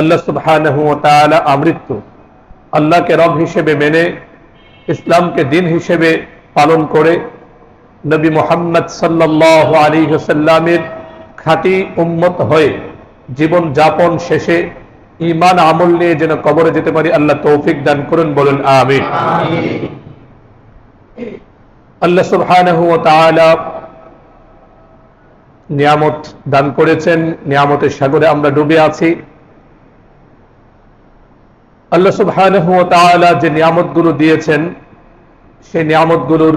আল্লাহ সুবহানাহু আমৃত্য। আল্লাহকে রব হিসেবে মেনে, ইসলামকে দিন হিসেবে পালন করে নবী মোহাম্মদ সাল্লাল্লাহু আলাইহি ওয়াসাল্লামের খাঁটি উম্মত হয়ে জীবন যাপন শেষে ইমান আমল নিয়ে যেন কবরে যেতে পারি, আল্লাহ তৌফিক দান করুন, বলুন আমি আল্লাহ সুবহানাহু নিয়ামত দান করেছেন, নিয়ামতের সাগরে আমরা ডুবে আছি। আল্লাহ ওয়া যে নিয়ামতগুলো দিয়েছেন, সেই নিয়ামতগুলোর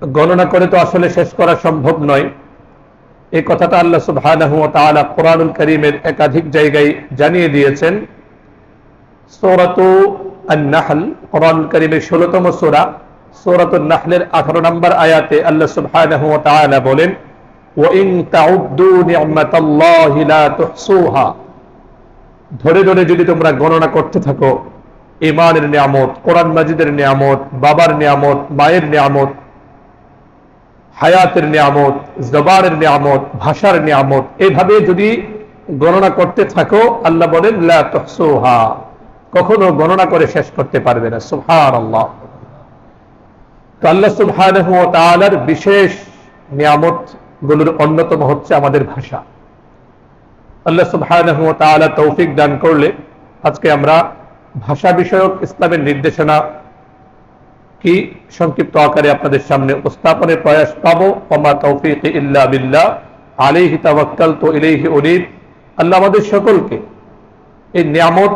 গণনা করে তো আসলে শেষ করা সম্ভব নয়। এই কথাটা আল্লাহ তাআলা কোরআনুল কারীমের একাধিক জায়গায় জানিয়ে দিয়েছেন। সূরাতু কোরআনুল কারীমের 16তম সূরা সূরাতুন নাহলের 18 নম্বর আয়াতে আল্লাহ তাআলা বলেন নি'মাতাল্লাহি লা তুহসুহা। ধরে ধরে যদি তোমরা গণনা করতে থাকো ইমানের নিয়ামত, কোরআন মাজিদের নিয়ামত, বাবার নিয়ামত, মায়ের নিয়ামত, হায়াতের নিয়ামত, জবানের নিয়ামত, ভাষার নিয়ামত, এভাবে যদি গণনা করতে থাকো, আল্লাহ বলেন তুহসুহা। কখনো গণনা করে শেষ করতে পারবে না। তো আল্লাহ সুবহানাহু ওয়া তাআলার বিশেষ নিয়ামতগুলোর অন্যতম হচ্ছে আমাদের ভাষা। আল্লাহ সুবহানাহু তৌফিক দান করলে আজকে আমরা ভাষা বিষয়ক ইসলামের নির্দেশনা কি সংক্ষিপ্ত আকারে আপনাদের সামনে উপস্থাপনের প্রয়াস পাবো। ওমা তৌফিক ইল্লা বিল্লাহ। আলাইহি তাওয়াক্কালতু ইলাইহি উনিব। আল্লাহ আমাদের সকলকে এই নিয়ামত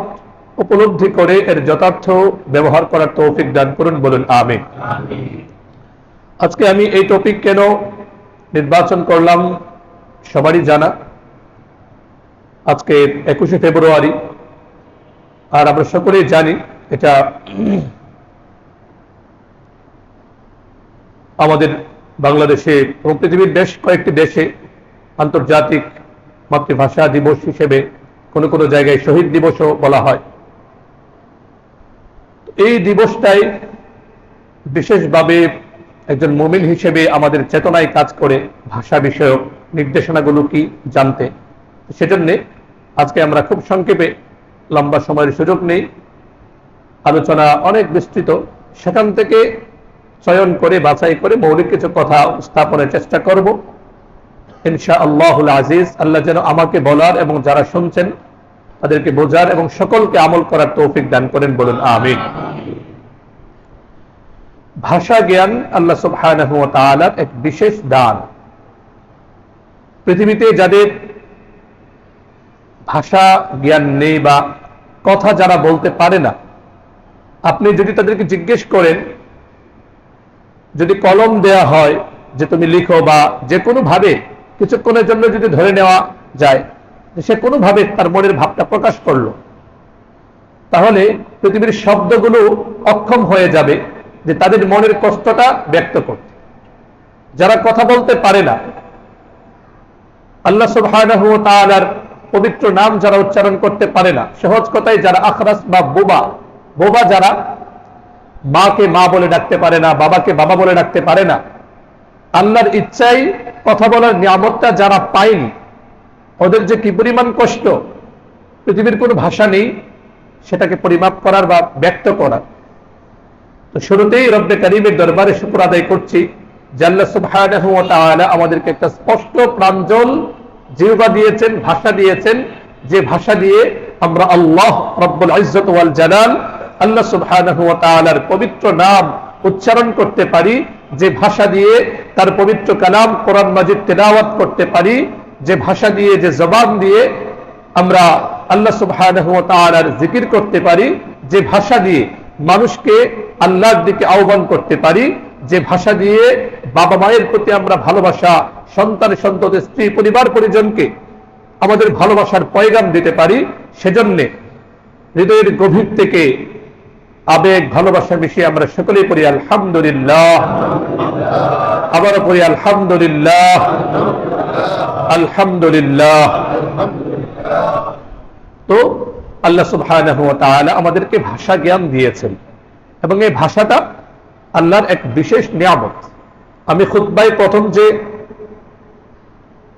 উপলব্ধি করে এর যথার্থ ব্যবহার করার তৌফিক দান করুন বলুন আমি আজকে আমি এই টপিক কেন নির্বাচন করলাম সবারই জানা। আজকে একুশে ফেব্রুয়ারি। আর আমরা সকলেই জানি এটা আমাদের বাংলাদেশে এবং পৃথিবীর বেশ কয়েকটি দেশে আন্তর্জাতিক মাতৃভাষা দিবস হিসেবে কোনো কোনো জায়গায় শহীদ দিবসও বলা হয়। এই দিবসটাই বিশেষভাবে একজন মুমিন হিসেবে আমাদের চেতনায় কাজ করে ভাষা বিষয়ক নির্দেশনাগুলো কি জানতে। সেজন্যে আজকে আমরা খুব সংক্ষেপে লম্বা সময়ের সুযোগ নেই। আলোচনা অনেক বিস্তৃত। সেখান থেকে চয়ন করে, বাছাই করে মৌলিক কিছু কথা স্থাপনের চেষ্টা করব। ইনশা আল্লাহুল আজিজ, আল্লাহ যেন আমাকে বলার এবং যারা শুনছেন তাদেরকে বোঝার এবং সকলকে আমল করার তৌফিক দান করেন বলুন, আমিন। ভাষা জ্ঞান আল্লাহ সুবহানাহু ওয়া এক বিশেষ দান। পৃথিবীতে যাদের ভাষা, জ্ঞান নেই বা কথা যারা বলতে পারে না, আপনি যদি তাদেরকে জিজ্ঞেস করেন, যদি কলম দেয়া হয় যে তুমি লিখো বা যে কোনো ভাবে কিছুক্ষণের জন্য যদি ধরে নেওয়া যায় সে কোনোভাবে তার মনের ভাবটা প্রকাশ করল, তাহলে পৃথিবীর শব্দগুলো অক্ষম হয়ে যাবে যে তাদের মনের কষ্টটা ব্যক্ত করতে। যারা কথা বলতে পারে না, আল্লাহ ওয়া তাআলার পবিত্র নাম যারা উচ্চারণ করতে পারে না। সহজ কথায় যারা আখরাস বা বোবা বোবা যারা মাকে মা বলে ডাকতে পারে না, বাবাকে বাবা বলে ডাকতে পারে না। আল্লাহর ইচ্ছাই কথা বলার নিয়ামতটা যারা পায়নি, ওদের যে কি পরিমাণ কষ্ট, পৃথিবীর কোনো ভাষা নেই, সেটাকে পরিমাপ করার বা ব্যক্ত করার। তো শুরুতেই রব্বে করিমের দরবারে শুক্র আদায় করছি জাল্লা তাআলা আমাদেরকে একটা স্পষ্ট প্রাঞ্জল জিহ্বা দিয়েছেন, ভাষা দিয়েছেন। যে ভাষা দিয়ে আমরা আল্লাহ রব্বুল ইজ্জত ওয়াল জালাল, আল্লাহ সুবহানাহু ওয়া তাআলার পবিত্র নাম উচ্চারণ করতে পারি। যে ভাষা দিয়ে তার পবিত্র কালাম কোরআন মাজিদ তেলাওয়াত করতে পারি। যে ভাষা দিয়ে, যে জবান দিয়ে আমরা আল্লাহ সুবহানাহু ওয়া তাআলার জিকির করতে পারি। যে ভাষা দিয়ে মানুষকে আল্লাহর দিকে আহ্বান করতে পারি। যে ভাষা দিয়ে বাবা মায়ের প্রতি আমরা ভালোবাসা, সন্তান, সন্ততি, স্ত্রী, পরিবার, পরিজনকে আমাদের ভালোবাসার পয়গাম দিতে পারি, সেজন্যে হৃদয়ের গভীর থেকে আবেগ, ভালোবাসা মিশিয়ে আমরা সকলেই পড়ি, আলহামদুলিল্লাহ। আবারও পড়ি, আলহামদুলিল্লাহ। আলহামদুলিল্লাহ। তো আল্লাহ তাআলা আমাদেরকে ভাষা জ্ঞান দিয়েছেন। এবং এই ভাষাটা আল্লাহর এক বিশেষ নিয়ামত। আমি খুতবায় প্রথম যে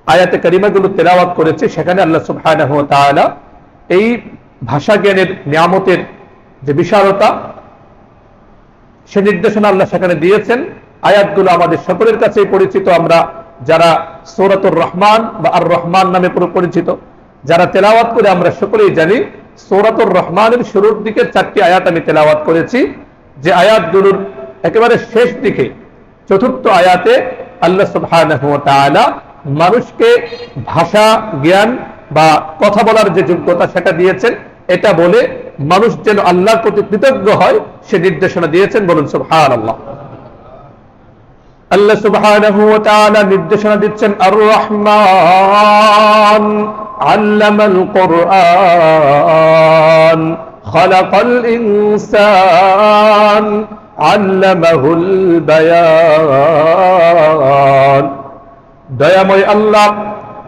আয়াতে কারিমাগুলো তেলাওয়াত করেছি, সেখানে আল্লাহ সুবহানাহু ওয়া এই ভাষা জ্ঞানের নিয়ামতের যে বিশালতা, সে নির্দেশনা আল্লাহ সেখানে দিয়েছেন। আয়াতগুলো আমাদের সকলের কাছেই পরিচিত। আমরা যারা সৌরাতুর রহমান বা আর রহমান নামে পুরো পরিচিত, যারা তেলাওয়াত করে আমরা সকলেই জানি, সৌরাতুর রহমানের শুরুর দিকে চারটি আয়াত আমি তেলাওয়াত করেছি। যে আয়াতগুলোর একেবারে শেষ দিকে, চতুর্থ আয়াতে আল্লাহ তাআলা মানুষকে ভাষা, জ্ঞান বা কথা বলার যে যোগ্যতা সেটা দিয়েছেন, এটা বলে মানুষ যেন আল্লাহর প্রতি কৃতজ্ঞ হয়, সে নির্দেশনা দিয়েছেন বলুন সুবহানাল্লাহ। আল্লাহ ওয়া তাআলা নির্দেশনা দিচ্ছেন আর রহমান আল্লামাল কোরআন ইনসান। আল্লামাহুল বায়ান। দয়াময় আল্লাহ,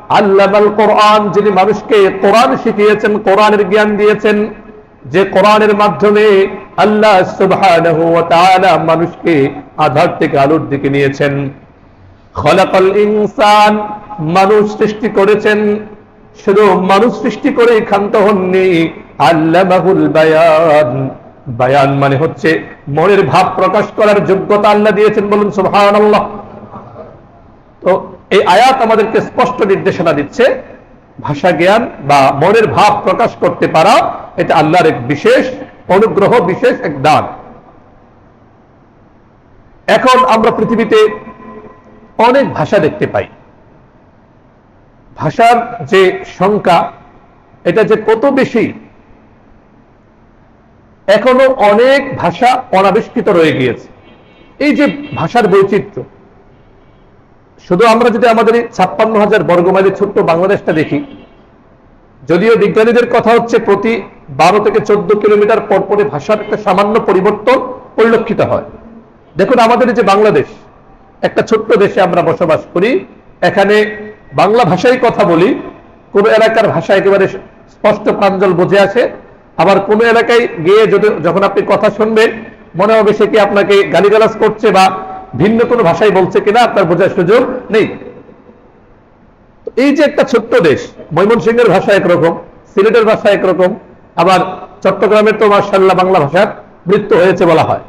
আল্লামাল কোরআন, যিনি মানুষকে কোরআন শিখিয়েছেন, কোরআনের জ্ঞান দিয়েছেন, যে কোরআনের মাধ্যমে আল্লাহ সুবহানাহু ওয়া তাআলা মানুষকে আধার থেকে আলোর দিকে নিয়েছেন। খলাকাল ইনসান, মানুষ সৃষ্টি করেছেন। শুধু মানুষ সৃষ্টি করে ক্ষান্ত হননি, আল্লামাহুল বায়ান। বায়ান মানে হচ্ছে মনের ভাব প্রকাশ করার যোগ্যতা আল্লাহ দিয়েছেন বলুন, সুবহানাল্লাহ। তো এই আয়াত আমাদেরকে স্পষ্ট নির্দেশনা দিচ্ছে, ভাষা জ্ঞান বা মনের ভাব প্রকাশ করতে পারা, এটা আল্লাহর এক বিশেষ অনুগ্রহ, বিশেষ এক দান। এখন আমরা পৃথিবীতে অনেক ভাষা দেখতে পাই। ভাষার যে সংখ্যা, এটা যে কত বেশি এখনও অনেক ভাষা অনাবিষ্কৃত রয়ে গিয়েছে। এই যে ভাষার বৈচিত্র্য, শুধু আমরা যদি আমাদের ছাপ্পান্ন হাজার বর্গমাইলের ছোট্ট বাংলাদেশটা দেখি, যদিও বিজ্ঞানীদের কথা হচ্ছে প্রতি বারো থেকে চোদ্দ কিলোমিটার পর পরে ভাষার একটা সামান্য পরিবর্তন পরিলক্ষিত হয়। দেখুন, আমাদের যে বাংলাদেশ, একটা ছোট্ট দেশে আমরা বসবাস করি, এখানে বাংলা ভাষায় কথা বলি, কোন এলাকার ভাষা একেবারে স্পষ্ট প্রাঞ্জল বোঝে আসে আবার কোন এলাকায় গিয়ে যদি যখন আপনি কথা শুনবেন, মনে হবে সে কি আপনাকে গালিগালাজ করছে বা ভিন্ন কোনো ভাষায় বলছে কিনা, আপনার বোঝার সুযোগ নেই। এই যে একটা ছোট্ট দেশ, ময়মনসিংহের ভাষা একরকম, সিলেটের ভাষা একরকম, আবার চট্টগ্রামের তো মার্শাল্লাহ বাংলা ভাষার মৃত্যু হয়েছে বলা হয়।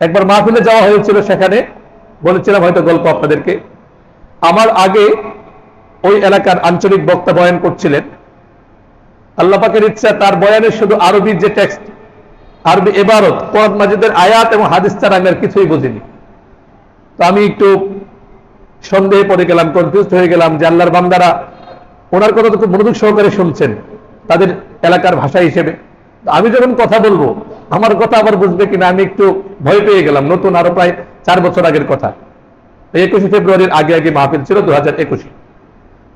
একবার মাহফিলে যাওয়া হয়েছিল সেখানে, বলেছিলাম হয়তো গল্প আপনাদেরকে। আমার আগে ওই এলাকার আঞ্চলিক বক্তা বয়ান করছিলেন। আল্লাহ পাকের ইচ্ছা, তার বয়ানের শুধু আরবির যে টেক্সট আরবি এবারত, কোরআন মাজিদের আয়াত এবং হাদিস ছাড়া আমি আর কিছুই বুঝিনি। তো আমি একটু সন্দেহে পড়ে গেলাম কনফিউজ হয়ে গেলাম যে আল্লাহর বান্দারা ওনার কথা তো খুব মনোযোগ সহকারে শুনছেন, তাদের এলাকার ভাষা হিসেবে। আমি যখন কথা বলব, আমার কথা আবার বুঝবে কিনা আমি একটু ভয় পেয়ে গেলাম, নতুন আরও প্রায় চার বছর আগের কথা। একুশে ফেব্রুয়ারির আগে আগে মাহফিল ছিল দু হাজার একুশে।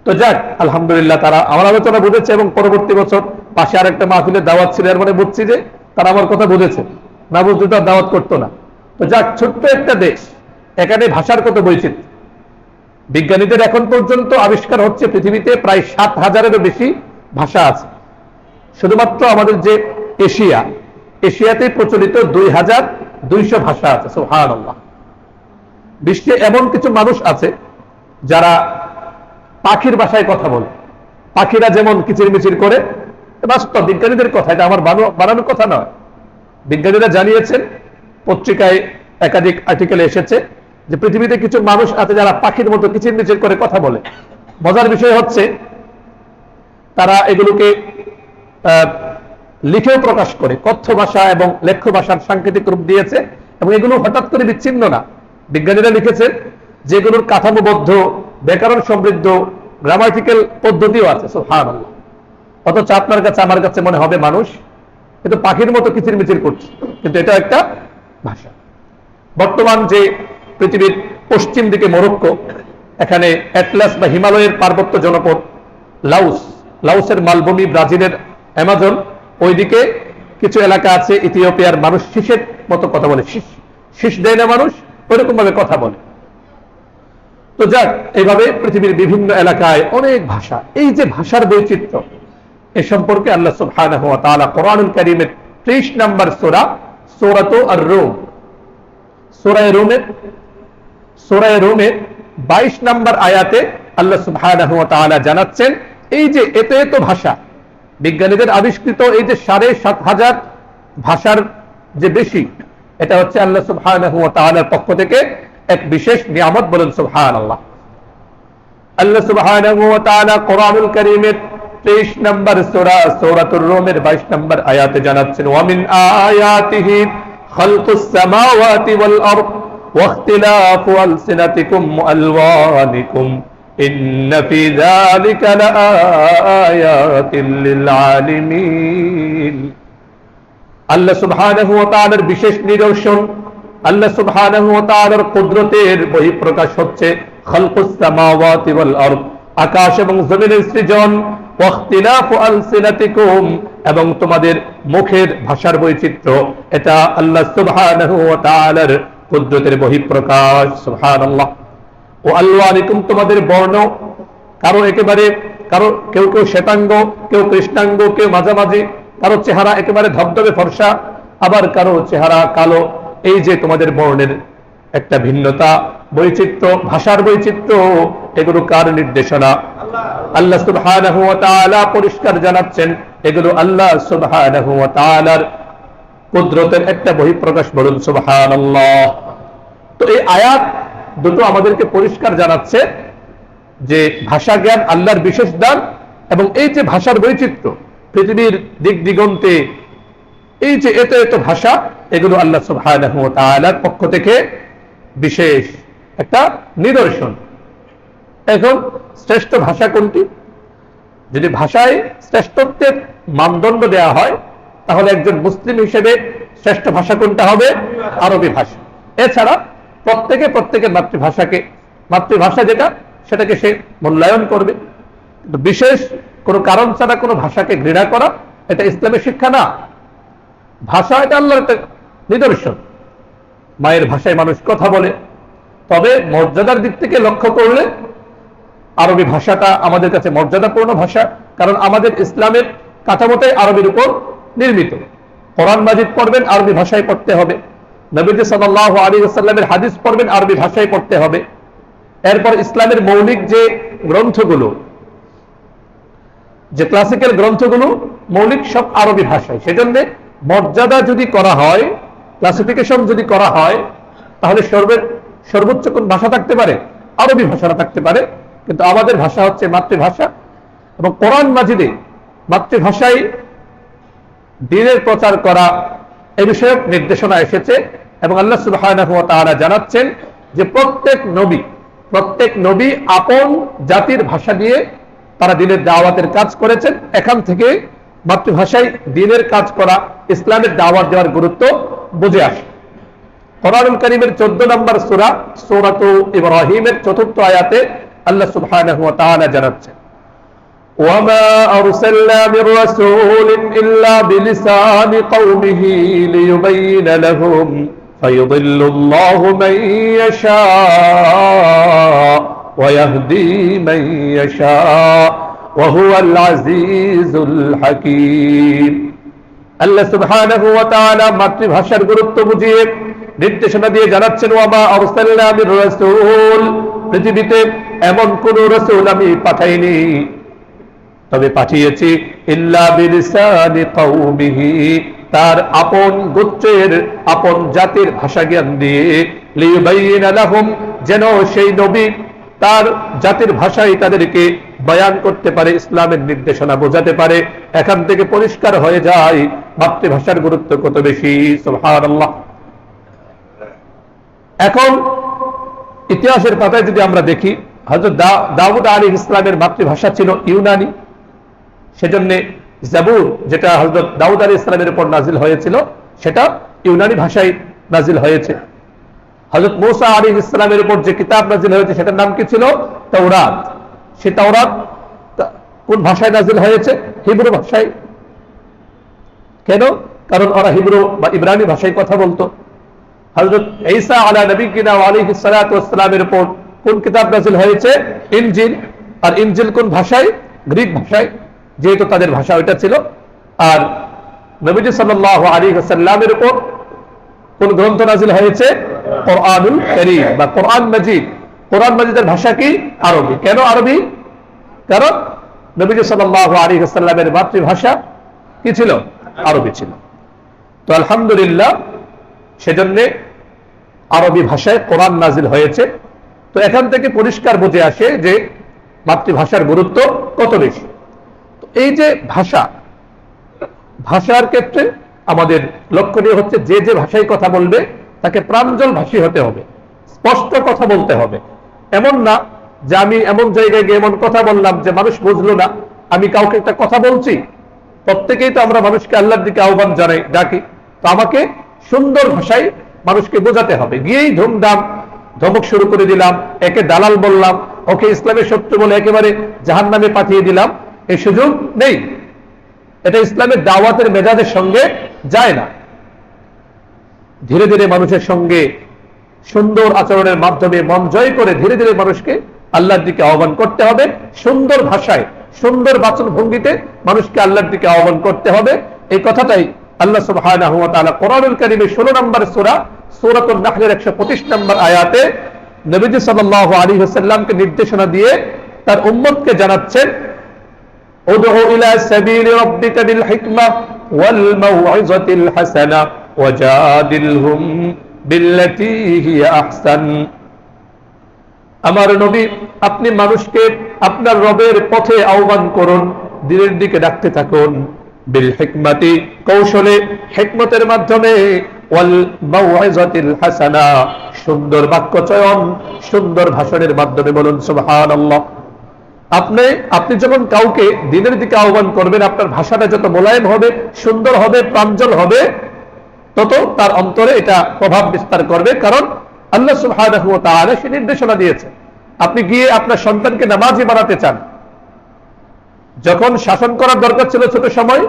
তো যাক, আলহামদুলিল্লাহ তারা আমার আলোচনা বুঝেছে এবং পরবর্তী বছর পাশে আর একটা মাহফিলের দাওয়াত ছিল মানে বুঝছি যে তারা আমার কথা বুঝেছে। না বুঝতে তো আর দাওয়াত করতো না। তো যাক, ছোট্ট একটা দেশ, এখানে ভাষার কত বৈচিত্র্য। বিজ্ঞানীদের এখন পর্যন্ত আবিষ্কার হচ্ছে পৃথিবীতে প্রায় সাত হাজারেরও বেশি ভাষা আছে। শুধুমাত্র আমাদের যে এশিয়া, এশিয়াতে প্রচলিত দুই হাজার দুইশো ভাষা আছে সোহান বিশ্বে এমন কিছু মানুষ আছে যারা পাখির ভাষায় কথা বলে। পাখিরা যেমন কিচিরমিচির করে বাস্তব বিজ্ঞানীদের কথা, এটা আমার বানানোর কথা নয়। বিজ্ঞানীরা জানিয়েছেন, পত্রিকায় একাধিক আর্টিকেলে এসেছে যে পৃথিবীতে কিছু মানুষ আছে যারা পাখির মতো কিচিরমিচির করে কথা বলে। মজার বিষয় হচ্ছে, তারা এগুলোকে লিখেও প্রকাশ করে, কথ্য ভাষা এবং লেখ্য ভাষার সাংকেতিক রূপ দিয়েছে এবং এগুলো হঠাৎ করে বিচ্ছিন্ন না। বিজ্ঞানীরা লিখেছেন যেগুলোর কাঠামোবদ্ধ ব্যাকরণ সমৃদ্ধ গ্রামাটিক্যাল পদ্ধতিও আছে অথচ আপনার কাছে, আমার কাছে মনে হবে মানুষ কিন্তু পাখির মতো কিচির মিচির করছে। কিন্তু এটা একটা ভাষা। বর্তমান যে পৃথিবীর পশ্চিম দিকে মরক্কো, এখানে অ্যাটলাস বা হিমালয়ের পার্বত্য জনপদ, লাউস, লাউসের মালভূমি ব্রাজিলের অ্যামাজন, ওইদিকে কিছু এলাকা আছে, ইথিওপিয়ার মানুষ শীষের মতো কথা বলে। শীষ শীষ দেয় না মানুষ ওইরকম ভাবে কথা বলে। তো যাক, এইভাবে পৃথিবীর বিভিন্ন এলাকায় অনেক ভাষা, এই যে ভাষার বৈচিত্র্য, এ সম্পর্কে আল্লাহ তাআলা কোরআনুল কারীমের 30 নম্বর সূরা, সূরাতু আর-রূম। সূরা রুমের সূরা রুমের 22 নম্বর আয়াতে আল্লাহ জানাচ্ছেন, এই যে এত এত ভাষা, বিজ্ঞানীদের আবিষ্কৃত এই যে সাড়ে সাত হাজার ভাষার যে বেশি, এটা হচ্ছে আল্লাহ পক্ষ থেকে এক বিশেষ নিয়ামত বলেন সুবহানাল্লাহ আল্লাহ সুবহানাহু ওয়া তাআলা কোরআনুল কারীমের 23 নম্বর সূরা সূরাতুর রুমের 22 নম্বর আয়াতে জানাচ্ছেন ওয়া মিন আয়াতিহি খালকুস সামাওয়াতি ওয়াল আরদ واختلاف ألسنتكم وألوانكم إن في ذلك لآيات للعالمين আল্লাহ সুবহানাহু ওয়া তাআলার বিশেষ নিদর্শন আল্লাহ তাআলার কুদরতের বহিঃপ্রকাশ হচ্ছে আকাশ এবং জমিনের সৃজন। এবং তোমাদের মুখের ভাষার বৈচিত্র্য, এটা আল্লাহ তাআলার কুদরতের বহিঃপ্রকাশ, সুবহানাল্লাহ। ও আল্লাহিকুম তোমাদের বর্ণ কারও একেবারে, কারও কেউ কেউ শ্বেতাঙ্গ, কেউ কৃষ্ণাঙ্গ, কেউ মাঝামাঝি, কারও চেহারা একেবারে ধবধবে ফর্সা, আবার কারও চেহারা কালো এই যে তোমাদের বর্ণের একটা ভিন্নতা, বৈচিত্র্য, ভাষার বৈচিত্র্য, এগুলো কার নির্দেশনা? আল্লাহ সুবহানাহু পরিষ্কার জানাচ্ছেন, এগুলো আল্লাহ সুবহানাহু কুদরতের একটা বহিঃপ্রকাশ বলুন, সুবহানাল্লাহ। তো এই আয়াত দুটো আমাদেরকে পরিষ্কার জানাচ্ছে যে ভাষা জ্ঞান আল্লাহর বিশেষ দান এবং এই যে ভাষার বৈচিত্র্য, পৃথিবীর দিক দিগন্তে, এই যে এত এত ভাষা এগুলো আল্লাহ ওয়া পক্ষ থেকে বিশেষ একটা নিদর্শন। এখন শ্রেষ্ঠ ভাষা কোনটি? যদি ভাষায় শ্রেষ্ঠত্বের মানদণ্ড দেয়া হয়, তাহলে একজন মুসলিম হিসেবে শ্রেষ্ঠ ভাষা কোনটা হবে? আরবি ভাষা। এছাড়া প্রত্যেকে প্রত্যেকের মাতৃভাষাকে, মাতৃভাষা যেটা, সেটাকে সে মূল্যায়ন করবে। বিশেষ কোনো কারণ ছাড়া কোনো ভাষাকে ঘৃণা করা, এটা ইসলামের শিক্ষা না। ভাষা এটা আল্লাহর নিদর্শন। মায়ের ভাষায় মানুষ কথা বলে, তবে মর্যাদার দিক থেকে লক্ষ্য করলে আরবি ভাষাটা আমাদের কাছে মর্যাদাপূর্ণ ভাষা, কারণ আমাদের ইসলামের কাঠামোটাই আরবির উপর নির্মিত। কোরআন মাজিদ পড়বেন, আরবি ভাষায় পড়তে হবে। নবীজি সাল্লাহ আলী আসাল্লামের হাদিস পড়বেন, আরবি ভাষায় পড়তে হবে। এরপর ইসলামের মৌলিক যে গ্রন্থগুলো, যে ক্লাসিক্যাল গ্রন্থগুলো, মৌলিক সব আরবি ভাষায়। সেজন্য মর্যাদা যদি করা হয় ক্লাসিফিকেশন যদি করা হয়, তাহলে সর্বের সর্বোচ্চ কোন ভাষা থাকতে পারে? আরবি ভাষাটা থাকতে পারে, কিন্তু আমাদের ভাষা হচ্ছে মাতৃভাষা। এবং কোরআন মাজিদে মাতৃভাষায় দিনের প্রচার করা এ বিষয়ক নির্দেশনা এসেছে এবং আল্লাহ সুবহানাহু ওয়া জানাচ্ছেন যে প্রত্যেক নবী প্রত্যেক নবী আপন জাতির ভাষা দিয়ে তারা দিনের দাওয়াতের কাজ করেছেন। এখান থেকে মাতৃভাষায় দিনের কাজ করা, ইসলামের দাওয়াত দেওয়ার গুরুত্ব বুঝে আসে কোরআনুল করিমের চোদ্দ নম্বর সুরা সূরাত ইব্রাহিমের চতুর্থ আয়াতে আল্লাহ সুবহানাহু ওয়া তাআলা জানাচ্ছেন وما أرسلنا من رسول إلا بلسان قومه ليبين لهم فيضل الله من يشاء ويهدي من يشاء وهو العزيز الحكيم আল্লাহ মাতৃভাষার গুরুত্ব বুঝিয়ে নির্দেশনা দিয়ে জানাচ্ছেন পৃথিবীতে এমন কোন রাসূল আমি পাঠাইনি। তবে পাঠিয়েছি তার আপন গোত্রের, আপন জাতির ভাষা জ্ঞান দিয়ে যেন সেই নবী তার জাতির ভাষাই তাদেরকে বয়ান করতে পারে, ইসলামের নির্দেশনা বোঝাতে পারে, এখান থেকে পরিষ্কার হয়ে যায়, মাতৃভাষার গুরুত্ব কত বেশি, সুবহানাল্লাহ। এখন, ইতিহাসের পাতায় যদি আমরা দেখি, হযরত দাউদ আলাইহিস ইসলামের মাতৃভাষা ছিল ইউনানি, সেজন্য জাবুর, যেটা হজরত দাউদ আলী ইসলামের উপর নাজিল হয়েছিল, সেটা ইউনানি ভাষায় নাজিল হয়েছে। হজরত মৌসা আলী ইসলামের উপর যে কিতাব নাজিল হয়েছে, সেটার নাম কি ছিল? তৌরাত সে তৌরাত কোন ভাষায় নাজিল হয়েছে? হিব্রু ভাষায়। কেন? কারণ ওরা হিব্রু বা ইব্রানি ভাষায় কথা বলতো। হজরত ঈসা আলা নবী কিনা আলী সালাতামের উপর কোন কিতাব নাজিল হয়েছে? ইনজিল। আর ইনজিল কোন ভাষায়? গ্রিক ভাষায়। যেহেতু তাদের ভাষা ওইটা ছিল। আর নবীজি সাল্লাহ আলী সাল্লামের উপর কোন গ্রন্থ নাজিল হয়েছে? কোরআনুল করিম বা কোরআন মজিদ। কোরআন মাজিদের ভাষা কি? আরবি। কেন আরবি? কারণ নবীজ সাল্লাহ আলী হাসাল্লামের মাতৃভাষা কি ছিল? আরবি ছিল। তো আলহামদুলিল্লাহ, সেজন্যে আরবি ভাষায় কোরআন নাজিল হয়েছে। তো এখান থেকে পরিষ্কার বুঝে আসে যে মাতৃভাষার গুরুত্ব কত বেশি। এই যে ভাষা, ভাষার ক্ষেত্রে আমাদের লক্ষণীয় হচ্ছে যে যে ভাষায় কথা বলবে, তাকে প্রাঞ্জল ভাষী হতে হবে, স্পষ্ট কথা বলতে হবে। এমন না যে আমি এমন জায়গায় গিয়ে এমন কথা বললাম যে মানুষ বুঝলো না, আমি কাউকে একটা কথা বলছি। প্রত্যেকেই তো আমরা মানুষকে আল্লাহর দিকে আহ্বান জানাই, ডাকি। তো আমাকে সুন্দর ভাষায় মানুষকে বোঝাতে হবে। গিয়েই ধুমধাম, ধমক শুরু করে দিলাম, একে দালাল বললাম, ওকে ইসলামের শত্রু বলে একেবারে জাহান নামে পাঠিয়ে দিলাম। এই সুযোগ নেই। এটা ইসলামের দাওয়াতের মেজাজের সঙ্গে যায় না। ধীরে ধীরে মানুষের সঙ্গে সুন্দর আচরণের মাধ্যমে মন জয় করে ধীরে ধীরে মানুষকে আল্লাহর দিকে আহ্বান করতে হবে সুন্দর ভাষায় সুন্দর বাচন ভঙ্গিতে মানুষকে আল্লাহর দিকে আহ্বান করতে হবে এই কথাটাই আল্লাহ সুবহানাহু ওয়া তাআলা কোরআনুল কারীমের 16 নম্বর সূরা সূরাতুন নাহলের 125 নম্বর আয়াতে নবীজি সাল্লাল্লাহু আলাইহি ওয়াসাল্লামকে নির্দেশনা দিয়ে তার উম্মতকে জানাচ্ছেন ادع إلى سبيل ربك بالحكمة والموعظة الحسنة وجادلهم আমার নবী, আপনি মানুষকে আপনার রবের পথে আহ্বান করুন দিনের দিকে ডাকতে থাকুন। বিল হেকমাতি, কৌশলে, হেকমতের মাধ্যমে। হাসানা, সুন্দর বাক্য চয়ন, সুন্দর ভাষণের মাধ্যমে বলুন সুবহান আপনি আপনি যখন কাউকে দিনের দিকে আহ্বান করবেন, আপনার ভাষাটা যত মোলায়েম হবে, সুন্দর হবে, প্রাঞ্জল হবে তত তার অন্তরে এটা প্রভাব বিস্তার করবে, কারণ আল্লাহ তাআলা সে নির্দেশনা দিয়েছে। আপনি গিয়ে আপনার সন্তানকে নামাজি বানাতে চান। যখন শাসন করার দরকার ছিল ছোট সময়,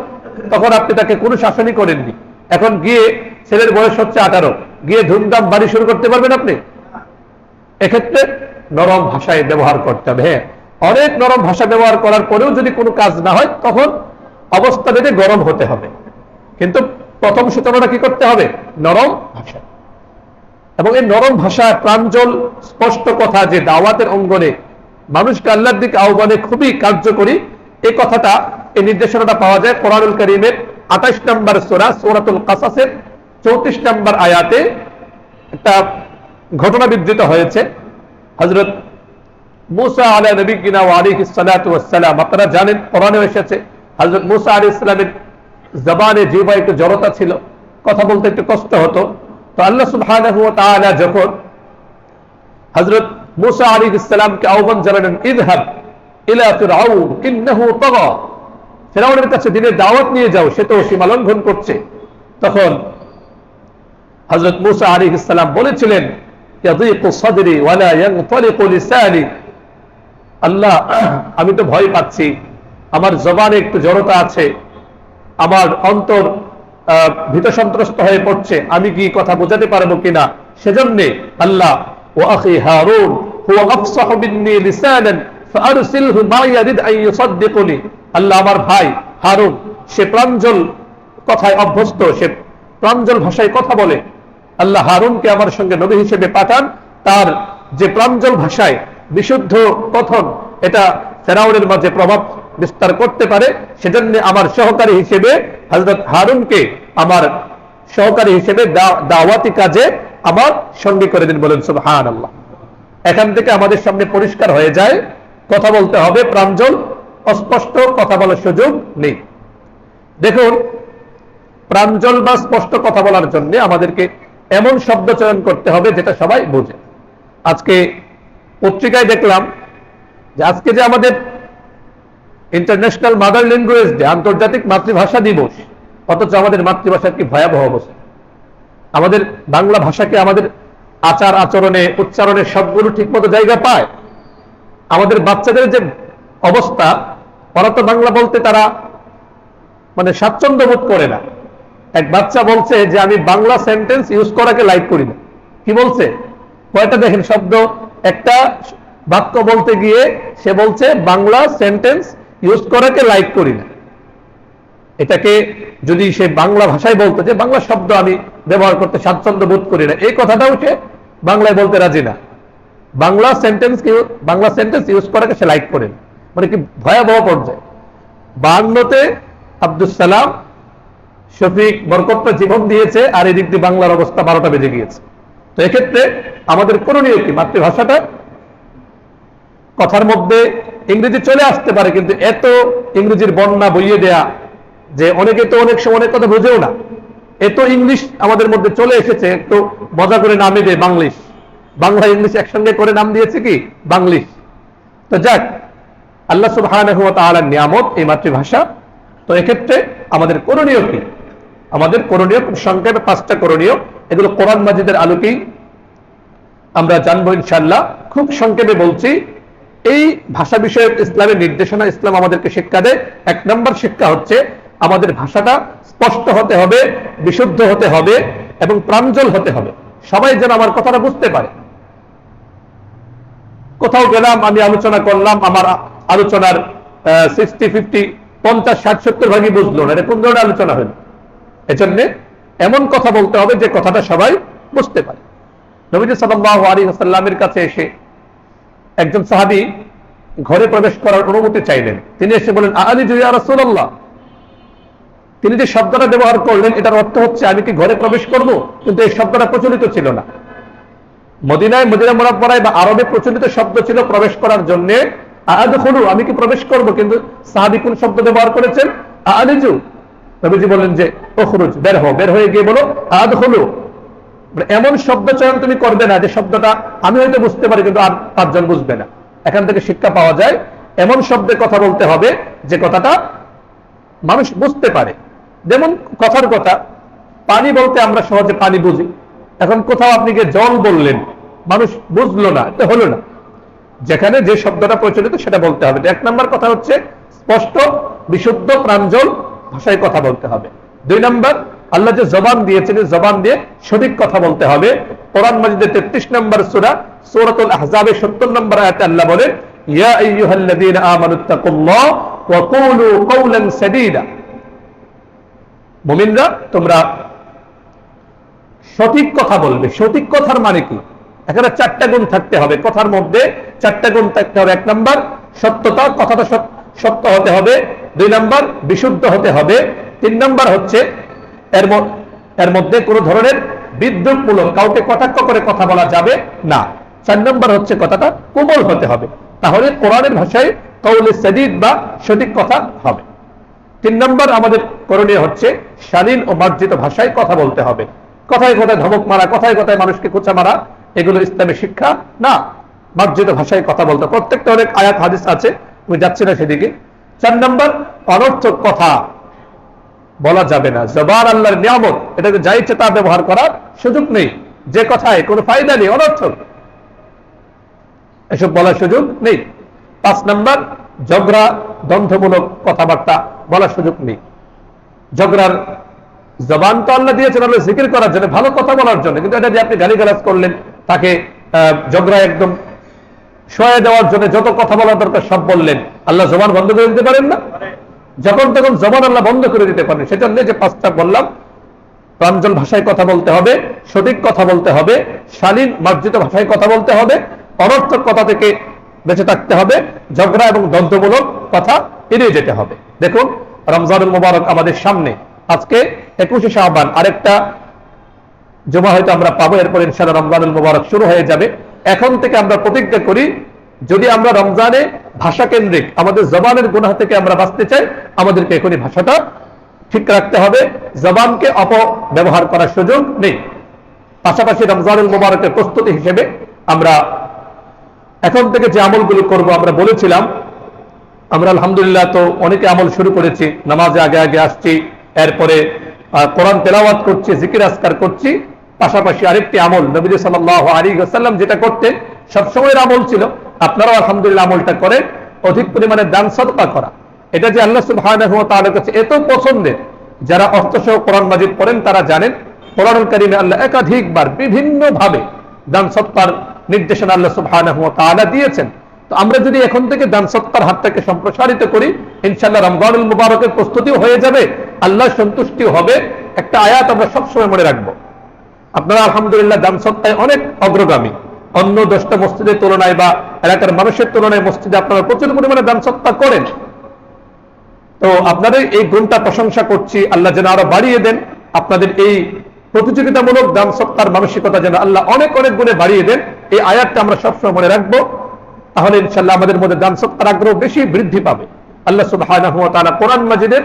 তখন আপনি তাকে কোনো শাসনই করেননি। এখন গিয়ে ছেলের বয়স হচ্ছে আঠারো, গিয়ে ধুমধাম বাড়ি শুরু করতে পারবেন আপনি? এক্ষেত্রে নরম ভাষায় ব্যবহার করতে হবে হ্যাঁ। অনেক নরম ভাষা ব্যবহার করার পরেও যদি কোনো কাজ না হয়, তখন অবস্থা বেঁধে গরম হতে হবে। কিন্তু প্রথম সূচনাটা কি করতে হবে? নরম ভাষা এবং এই নরম ভাষা প্রাঞ্জল স্পষ্ট কথা যে দাওয়াতের অঙ্গনে মানুষকে আল্লাহর দিকে আহ্বানে খুবই কার্যকরী এই কথাটা, এই নির্দেশনাটা পাওয়া যায় কোরআনুল করিমের আঠাশ নম্বর সোরা, সোরাতুল কাসাসের চৌত্রিশ নম্বর আয়াতে একটা ঘটনা বিধৃত হয়েছে। হজরত মুসা আলা নবী কিনা আলী সালাম, আপনারা জানেন কোরআনে এসেছে। হজরত মুসা আলী ইসলামের জবানে জিবা একটু জড়তা ছিল, কথা বলতে একটু কষ্ট হতো। তো আল্লাহ সুবহানাহু ওয়া যখন হযরত মুসা আলাইহিস সালামকে আহ্বান জানালেন, ইযহাব ইলা ফিরআউনের কাছে দিনের দাওয়াত নিয়ে যাও, সে তো সীমা লঙ্ঘন করছে। তখন হযরত মুসা আলাইহিস সালাম বলেছিলেন আল্লাহ, আমি তো ভয় পাচ্ছি। আমার জবানে একটু জড়তা আছে। আমার অন্তর ভীত সন্ত্রস্ত হয়ে পড়ছে, আমি কি কথা বোঝাতে পারব কিনা? সেজন্যে আল্লাহ, ও আখি হারুন আল্লাহ আমার ভাই হারুন, সে প্রাঞ্জল কথায় অভ্যস্ত, সে প্রাঞ্জল ভাষায় কথা বলে। আল্লাহ হারুনকে আমার সঙ্গে নবী হিসেবে পাঠান। তার যে প্রাঞ্জল ভাষায় বিশুদ্ধ কথন, এটা ফেরাউনের মাঝে প্রভাব বিস্তার করতে পারে, সেজন্য আমার সহকারী হিসেবে হজরত হারুনকে আমার সহকারী হিসেবে দাওয়াতি কাজে আমার সঙ্গী করে দিন বলেন সুবহান আল্লাহ এখান থেকে আমাদের সামনে পরিষ্কার হয়ে যায়, কথা বলতে হবে প্রাঞ্জল অস্পষ্ট কথা বলার সুযোগ নেই। দেখুন প্রাঞ্জল বা স্পষ্ট কথা বলার জন্য আমাদেরকে এমন শব্দ চয়ন করতে হবে যেটা সবাই বোঝে। আজকে পত্রিকায় দেখলাম যে আজকে যে আমাদের ইন্টারন্যাশনাল মাদার ল্যাঙ্গুয়েজ ডে আন্তর্জাতিক মাতৃভাষা দিবস। অথচ আমাদের মাতৃভাষার কি ভয়াবহ অবস্থা। আমাদের বাংলা ভাষাকে আমাদের আচার আচরণে, উচ্চারণে সবগুলো ঠিকমতো জায়গা পায়। আমাদের বাচ্চাদের যে অবস্থা, ওরা তো বাংলা বলতে তারা মানে স্বাচ্ছন্দ্য বোধ করে না। এক বাচ্চা বলছে যে, আমি বাংলা সেন্টেন্স ইউজ করাকে লাইক করি না। কি বলছে? কয়টা দেখেন শব্দ? একটা বাক্য বলতে গিয়ে সে বলছে, বাংলা সেন্টেন্স ইউজ করাকে লাইক করি না। এটাকে যদি সে বাংলা ভাষায় বলতো যে বাংলা শব্দ আমি ব্যবহার করতে স্বাচ্ছন্দ্য বোধ করি না, এই কথাটাও সে বাংলায় বলতে রাজি না। Bangla sentence Bangla sentence use করাকে সে লাইক করেন মানে কি ভয়াবহ পর্যায়ে। বাংলাতে আব্দুল সালাম শফিক বরকতটা জীবন দিয়েছে আর এদিক দিয়ে বাংলার অবস্থা বারোটা বেজে গিয়েছে। তো এক্ষেত্রে আমাদের করণীয় কি? মাতৃভাষাটা কথার মধ্যে ইংরেজি চলে আসতে পারে, কিন্তু এত ইংরেজির বন্যা বইয়ে দেয়া যে অনেকে তো অনেক সময় অনেক কথা বুঝেও না। এত ইংলিশ আমাদের মধ্যে চলে এসেছে, একটু মজা করে নামে দেয় বাংলিশ। বাংলা ইংলিশ একসঙ্গে করে নাম দিয়েছে কি? বাংলিশ। তো যাক, আল্লাহ তাআলার নিয়ামত এই মাতৃভাষা। তো এক্ষেত্রে আমাদের করণীয় কি? আমাদের করণীয় সংক্ষেপে পাঁচটা করণীয়। এগুলো কোরআন মাজিদের আলোকেই আমরা জানব ইনশাল্লাহ খুব সংক্ষেপে বলছি এই ভাষা বিষয়ক ইসলামের নির্দেশনা ইসলাম আমাদেরকে শিক্ষা দেয়। এক নম্বর শিক্ষা হচ্ছে আমাদের ভাষাটা স্পষ্ট হতে হবে, বিশুদ্ধ হতে হবে এবং প্রাঞ্জল হতে হবে। সবাই যেন আমার কথাটা বুঝতে পারে। কোথাও গেলাম, আমি আলোচনা করলাম, আমার আলোচনার সিক্সটি ফিফটি পঞ্চাশ, ষাট, সত্তর ভাগই বুঝলো না। এটা কোন ধরনের আলোচনা হলো। এজন্য এমন কথা বলতে হবে যে কথাটা সবাই বুঝতে পারে। নবীজি সাল্লাল্লাহু আলাইহি ওয়াসাল্লামের কাছে এসে একজন সাহাবী ঘরে প্রবেশ করার অনুমতি চাইলেন। তিনি এসে বলেন আলী ইয়া রাসূলুল্লাহ? তিনি যে শব্দটা ব্যবহার করলেন, এটার অর্থ হচ্ছে, আমি কি ঘরে প্রবেশ করব? কিন্তু এই শব্দটা প্রচলিত ছিল না। মদিনায়, মদিনা মোরাব্বরায় বা আরবে প্রচলিত শব্দ ছিল প্রবেশ করার জন্য আদ হলু আমি কি প্রবেশ করব? কিন্তু সাহাবি কোন শব্দ ব্যবহার করেছেন? আলিজু নবীজি বললেন যে ওখরুজ বের হো বের হয়ে গিয়ে বলো আদ হলু এমন শব্দ চয়ন তুমি করবে না যে শব্দটা আমি হয়তো বুঝতে পারি, কিন্তু আর পাঁচজন বুঝবে না। এখান থেকে শিক্ষা পাওয়া যায়, এমন শব্দে কথা বলতে হবে যে কথাটা মানুষ বুঝতে পারে। যেমন কথার কথা, পানি বলতে আমরা সহজে পানি বুঝি। এখন কোথাও আপনি গিয়ে জল বললেন, মানুষ বুঝলো না এটা হলো না। যেখানে যে শব্দটা প্রচলিত সেটা বলতে হবে। এক নম্বর কথা হচ্ছে স্পষ্ট, বিশুদ্ধ, প্রাঞ্জল ভাষায় কথা বলতে হবে। দুই নম্বর আল্লাহ যে জবান দিয়েছেন জবান দিয়ে সঠিক কথা বলতে হবে। কোরআন মাজিদের তেত্রিশ নম্বর সুরা, সৌরতুল আহজাবের সত্তর নম্বর আয়াতে আল্লাহ বলে আইয়ুহাল্লাযীনা আমানুত্তাকুল্লাহ ওয়া কুলু কওলান সাদীদা। মুমিনরা, তোমরা সঠিক কথা বলবে। সঠিক কথার মানে কি? এখানে চারটা গুণ থাকতে হবে। কথার মধ্যে চারটা গুণ থাকতে হবে। এক নম্বর, সত্যতা, কথাটা সত্য হতে হবে। দুই নম্বর, বিশুদ্ধ হতে হবে। তিন নম্বর হচ্ছে এর এর মধ্যে কোন ধরনের বিদ্যুৎমূলক কাউকে কটাক্ষ করে কথা বলা যাবে না। চার নম্বর হচ্ছে কথাটা কোমল হতে হবে। তাহলে কোরআনের ভাষায় কৌলে সদিদ বা সঠিক কথা হবে। তিন নম্বর আমাদের করণীয় হচ্ছে ও মার্জিত ভাষায় কথা বলতে হবে। কথায় কথায় ধমক মারা, কথায় কথায় মানুষকে কোচা মারা, এগুলো শিক্ষা না। মার্জিত ভাষায় কথা বলতে, প্রত্যেকটা অনেক আয়াত, হাদিস আছে, আমি যাচ্ছি না সেদিকে। চার নম্বর, অনর্থক কথা। বলা যাবে না। জবান আল্লাহর নিয়ামত, এটাকে যা ইচ্ছে তা ব্যবহার করার সুযোগ নেই। যে কথায় কোনো ফায়দা নেই, অনর্থক। এসব বলার সুযোগ নেই। পাঁচ নম্বর, ঝগড়া, দ্বন্দ্বমূলক কথাবার্তা বলার সুযোগ নেই। ঝগড়ার জবান তো আল্লাহ দিয়েছেন, আল্লাহ জিকির করার জন্য, ভালো কথা বলার জন্য। কিন্তু এটা যে আপনি গালি গালাজ করলেন, তাকে ঝগড়া একদম সয়ে দেওয়ার জন্য যত কথা বলার দরকার সব বললেন। আল্লাহ জবান বন্ধ করে দিতে পারেন না? যখন তখন জবান আল্লাহ বন্ধ করে দিতে পারেন। সেজন্য যে পাঁচটা বললাম, প্রাঞ্জল ভাষায় কথা বলতে হবে, সঠিক কথা বলতে হবে, শালীন মার্জিত ভাষায় কথা বলতে হবে, অনর্থক কথা থেকে বেঁচে থাকতে হবে, ঝগড়া এবং দ্বন্দ্বমূলক কথা এড়িয়ে যেতে হবে। দেখুন, রমজানুল মুবারক আমাদের সামনে। আজকে একুশে শাহবান আরেকটা জমা হয়তো আমরা পাবো, এরপর ইনশাল্লাহ রমজানুল মুবারক শুরু হয়ে যাবে। এখন থেকে আমরা প্রতিজ্ঞা করি যদি আমরা রমজানে ভাষা কেন্দ্রিক আমাদের জবানের গুণা থেকে আমরা বাঁচতে চাই, আমাদেরকে এখনই ভাষাটা ঠিক রাখতে হবে। জবানকে অপব্যবহার করার সুযোগ নেই। পাশাপাশি রমজানুল মুবারকের প্রস্তুতি হিসেবে আমরা এখন থেকে যে আমলগুলো করব, আমরা বলেছিলাম, আমরা আলহামদুলিল্লাহ তো অনেকে আমল শুরু করেছি, নামাজে আগে আগে আসছি, এরপরে কোরআন তেলাওয়াত করছি, জিকির আসকার করছি। পাশাপাশি আরেকটি আমল, নবীজ সাল্লাহ আলী আসাল্লাম যেটা করতেন, সবসময়ের আমল ছিল আপনারাও আলহামদুলিল্লাহ আমলটা করে অধিক পরিমাণে দান সদকা করা। এটা যে আল্লাহ তাআলার কাছে এত পছন্দের, যারা অর্থসহ কোরআন মাজিদ পড়েন তারা জানেন, কোরআনুল কারীমে আল্লাহ একাধিকবার বিভিন্ন ভাবে দান সত্তার নির্দেশনা আল্লাহ তাআলা দিয়েছেন। তো আমরা যদি এখন থেকে দান সত্তার হাতটাকে সম্প্রসারিত করি, ইনশাআল্লাহ রমজানুল মুবারকের প্রস্তুতিও হয়ে যাবে, আল্লাহ সন্তুষ্টি হবে, একটা আয়াত আমরা সবসময় মনে রাখব। আপনারা আলহামদুলিল্লাহ দান সত্তায় অনেক অগ্রগামী। অন্য দশটা মসজিদের তুলনায় বা এলাকার মানুষের তুলনায় মসজিদে আপনারা প্রচুর পরিমাণে দান সত্তা করেন। তো আপনাদের এই গুণটা প্রশংসা করছি, আল্লাহ যেন আরও বাড়িয়ে দেন। আপনাদের এই প্রতিযোগিতামূলক দান সত্তার মানসিকতা যেন আল্লাহ অনেক অনেক গুণে বাড়িয়ে দেন। এই আয়াতটা আমরা সবসময় মনে রাখব। তাহলে ইনশাল্লাহ আমাদের মধ্যে দান সত্তার আগ্রহ বেশি বৃদ্ধি পাবে। আল্লাহ তাআলা কোরআন মাজিদের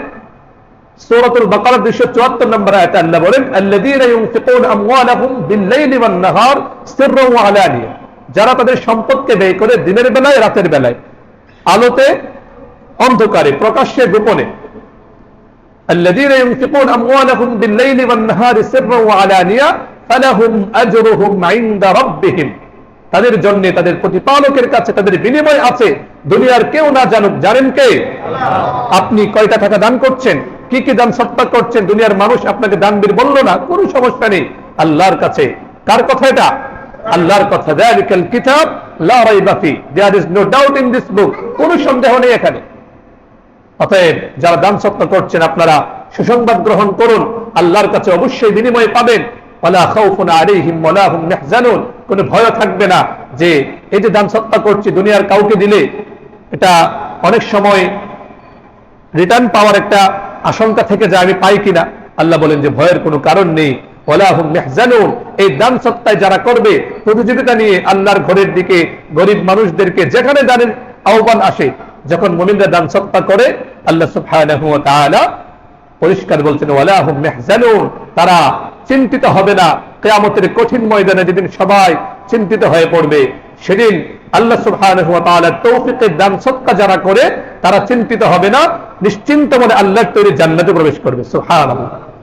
সূরাতুল বাকারা 274 নম্বর আয়াতে আল্লাহ বলেন ইউনফিকুনা আমওয়ালাহুম বিল-লাইলি ওয়ান-নাহার সিররান ওয়া আলানিয়া যারা তাদের সম্পদকে ব্যয় করে দিনের বেলায় রাতের বেলায় আলোতে অন্ধকারে প্রকাশ্যে গোপনে الذين ينفقون أموالهم بالليل والنهار سرا وعلانية فلهم أجرهم عند ربهم তাদের জন্য তাদের প্রতিপালকের কাছে তাদের বিনিময় আছে দুনিয়ার কেউ না জানুক জানেন কে আপনি কয়টা টাকা দান করছেন কি কি দান সত্তা করছেন দুনিয়ার মানুষ আপনাকে দানবীর বললো না কোনো সমস্যা নেই আল্লাহর কাছে কার কথা এটা আল্লাহর কথা দ্যালিকাল কিতাব there is no doubt in this book কোনো সন্দেহ নেই এখানে। অতএব যারা দান করছেন, আপনারা সুসংবাদ গ্রহণ করুন, আল্লাহর কাছে অবশ্যই বিনিময় পাবেন। ভয় থাকবে না যে এই যে দান সত্তা করছি, দুনিয়ার কাউকে দিলে, এটা অনেক সময় রিটার্ন পাওয়ার একটা আশঙ্কা থেকে যায়, আমি পাই কিনা। আল্লাহ বলেন যে ভয়ের কোনো কারণ নেই। এই দান সত্তায় যারা করবে, প্রতিযোগিতা নিয়ে আল্লাহর ঘরের দিকে গরিব মানুষদেরকে যেখানে দানের আহ্বান আসে, যখন দান সত্তা করে, আল্লাহ পরিষ্কার বলছেন ইয়াহজানুন। তারা চিন্তিত হবে না। কিয়ামতের কঠিন ময়দানে যেদিন সবাই চিন্তিত হয়ে পড়বে, সেদিন আল্লাহ সুবহানাহু তৌফিকের দান সত্তা যারা করে, তারা চিন্তিত হবে না। নিশ্চিন্ত মনে আল্লাহর তৈরি জান্নাতে প্রবেশ করবে। সুবহানাল্লাহ।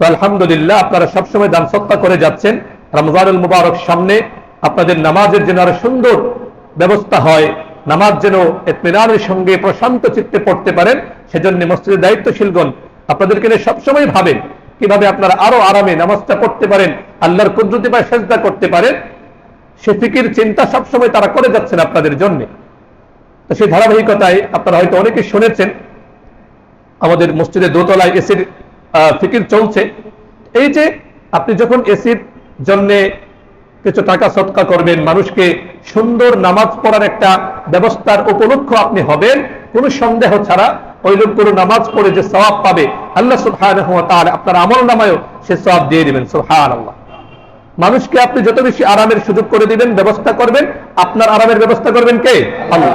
তো আলহামদুলিল্লাহ আপনারা সবসময় দান সত্তা করে যাচ্ছেন। রমজানুল মুবারক সামনে আপনাদের নামাজের যেন আরও সুন্দর ব্যবস্থা হয়, নামাজ যেন এতমিনানের সঙ্গে প্রশান্ত চিত্তে পড়তে পারেন, সেজন্য মসজিদের দায়িত্বশীলগণ আপনাদেরকে সবসময় ভাবেন, কীভাবে আপনারা আরও আরামে নামাজটা পড়তে পারেন, আল্লাহর কুদরতি পায় সেজদা করতে পারেন, সে ফিকির চিন্তা সবসময় তারা করে যাচ্ছেন আপনাদের জন্য। তো সেই ধারাবাহিকতায় আপনারা হয়তো অনেকে শুনেছেন, আমাদের মসজিদের দোতলায় এসির ফিকির চলছে। এই যে আপনি যখন এসির জন্য কিছু টাকা সৎকা করবেন, মানুষকে সুন্দর নামাজ পড়ার একটা ব্যবস্থার উপলক্ষ আপনি হবেন, কোনো সন্দেহ ছাড়া ওই লোকগুলো নামাজ পড়ে যে সওয়াব পাবে, আল্লাহ ওয়া আপনার আমল নামায়ও সে সওয়াব দিয়ে দিবেন, সুবহানাল্লাহ। মানুষকে আপনি যত বেশি আরামের সুযোগ করে দিবেন, ব্যবস্থা করবেন, আপনার আরামের ব্যবস্থা করবেন কে? আল্লাহ।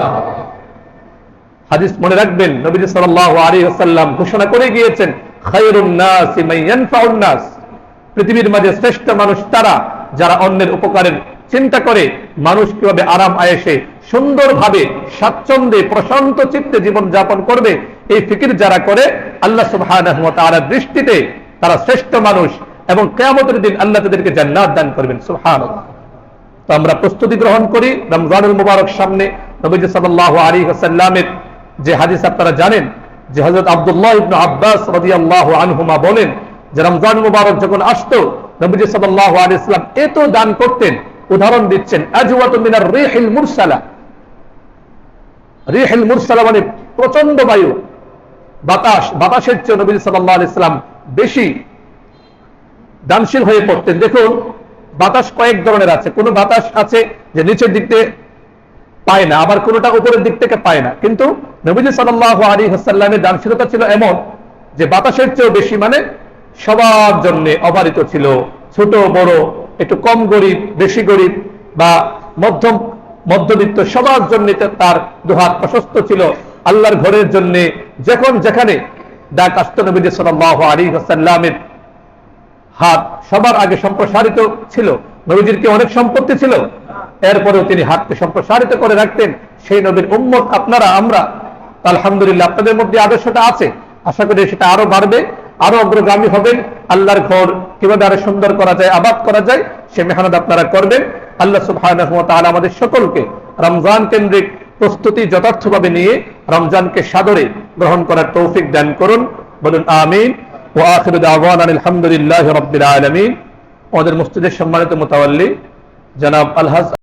হাদিস মনে রাখবেন, নবীজি সাল্লাল্লাহু আলাইহি ওয়াসাল্লাম ঘোষণা করে গিয়েছেন পৃথিবীর মাঝে শ্রেষ্ঠ মানুষ তারা, যারা অন্যের উপকারের চিন্তা করে, মানুষ কীভাবে আরাম আয়েসে সুন্দরভাবে, স্বাচ্ছন্দ্যে, প্রশান্ত চিত্তে জীবন যাপন করবে, এই ফিকির যারা করে, আল্লাহ ওয়া দৃষ্টিতে তারা শ্রেষ্ঠ মানুষ এবং কিয়ামতের দিন আল্লাহ তাদেরকে জান্নাত দান করবেন, সুবহানাল্লাহ। তো আমরা প্রস্তুতি গ্রহণ করি রমজানুল মুবারক সামনে। নবীজি সাল্লাল্লাহু আলাইহি ওয়াসাল্লামের যে হাদিস আপনারা জানেন যে হযরত আব্দুল্লাহ ইবনে আব্বাস রাদিয়াল্লাহু আনহুমা বলেন যে রমজান মুবারক যখন আসতো, নবীজি সাল্লাল্লাহু আলাইহি ওয়াসাল্লাম এত দান করতেন, উদাহরণ দিচ্ছেন মিনার রিহিল মুরসালা। রিহিল মুরসালা মানে প্রচণ্ড বায়ু, বাতাস, বাতাসের চেয়ে নবী সাল্লাল্লাহু আলাইহি সাল্লাম বেশি দানশীল হয়ে পড়তেন। দেখুন, বাতাস কয়েক ধরনের আছে। কোন বাতাস আছে যে নিচের দিক থেকে পায় না, আবার কোনটা উপরের দিক থেকে পায় না। কিন্তু নবীজি সাল্লাল্লাহু আলাইহি ওয়াসাল্লামের দানশীলতা ছিল এমন যে বাতাসের চেয়েও বেশি মানে সবার জন্য অবারিত ছিল। ছোট, বড়, একটু কম গরিব, বেশি গরিব বা মধ্যম, মধ্যবিত্ত সবার জন্য তার দুহাত প্রশস্ত ছিল। আল্লাহর ঘরের জন্য যখন যেখানে ডাক আসত নবীজি সাল্লাল্লাহু আলাইহি ওয়াসাল্লামের হাত সবার আগে সম্প্রসারিত ছিল। নবীজির কি অনেক সম্পত্তি ছিল? এরপরেও তিনি হাতকে সম্প্রসারিত করে রাখতেন। সেই নবীর উম্মত আপনারা, আমরা। আলহামদুলিল্লাহ আপনাদের মধ্যে আদর্শটা আছে। আশা করি সেটা আরও বাড়বে, আরও অগ্রগামী হবেন। আল্লাহর ঘর কীভাবে আরও সুন্দর করা যায়, আবাদ করা যায়, সে মেহনত আপনারা করবেন। আল্লাহ তাআলা আমাদের সকলকে রমজান কেন্দ্রিক প্রস্তুতি যথার্থভাবে নিয়ে রমজানকে সাদরে গ্রহণ করার তৌফিক দান করুন। বলুন আমিন। ওয়া আখিরু দাওয়ানা আলহামদুলিল্লাহি রাব্বিল আলামিন। আমাদের মসজিদের সম্মানিত মুতাওয়াল্লি জনাব আলহাজ